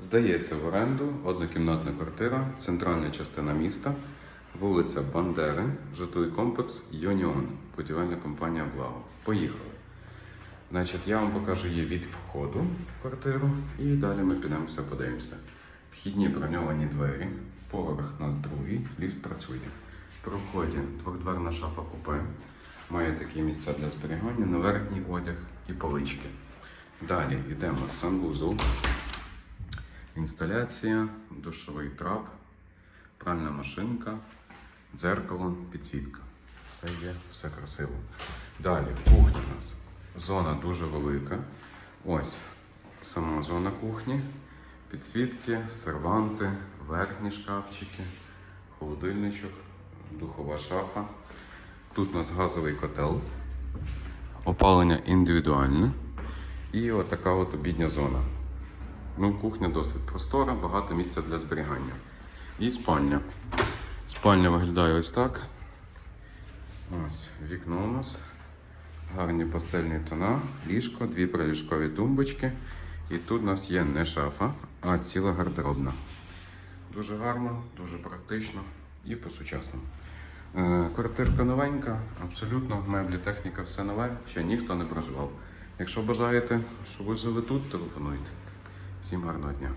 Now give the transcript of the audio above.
Здається в оренду однокімнатна квартира, центральна частина міста, вулиця Бандери, житловий комплекс Юніон, будівельна компанія Благо. Поїхали. Значить, я вам покажу її від входу в квартиру і далі ми підемо все подивимося. Вхідні броньовані двері, поверх нас другий, ліфт працює. При вході двохдверна шафа купе. Має такі місця для зберігання на верхній одяг і полички. Далі йдемо санвузол, інсталяція, душовий трап, пральна машинка, дзеркало, підсвітка. Все є, все красиво. Далі кухня у нас. Зона дуже велика. Ось сама зона кухні, підсвітки, серванти, верхні шкафчики, холодильничок, духова шафа. Тут у нас газовий котел, опалення індивідуальне і отака от обідня зона. Ну, кухня досить простора, багато місця для зберігання. І спальня. Спальня виглядає ось так. Ось вікно у нас. Гарні пастельні тона, ліжко, дві приліжкові тумбочки. І тут у нас є не шафа, а ціла гардеробна. Дуже гарно, дуже практично і по-сучасному. Е, Квартирка новенька, абсолютно меблі, техніка, все нове, ще ніхто не проживав. Якщо бажаєте, щоб ви жили тут, телефонуйте. Всім гарного дня.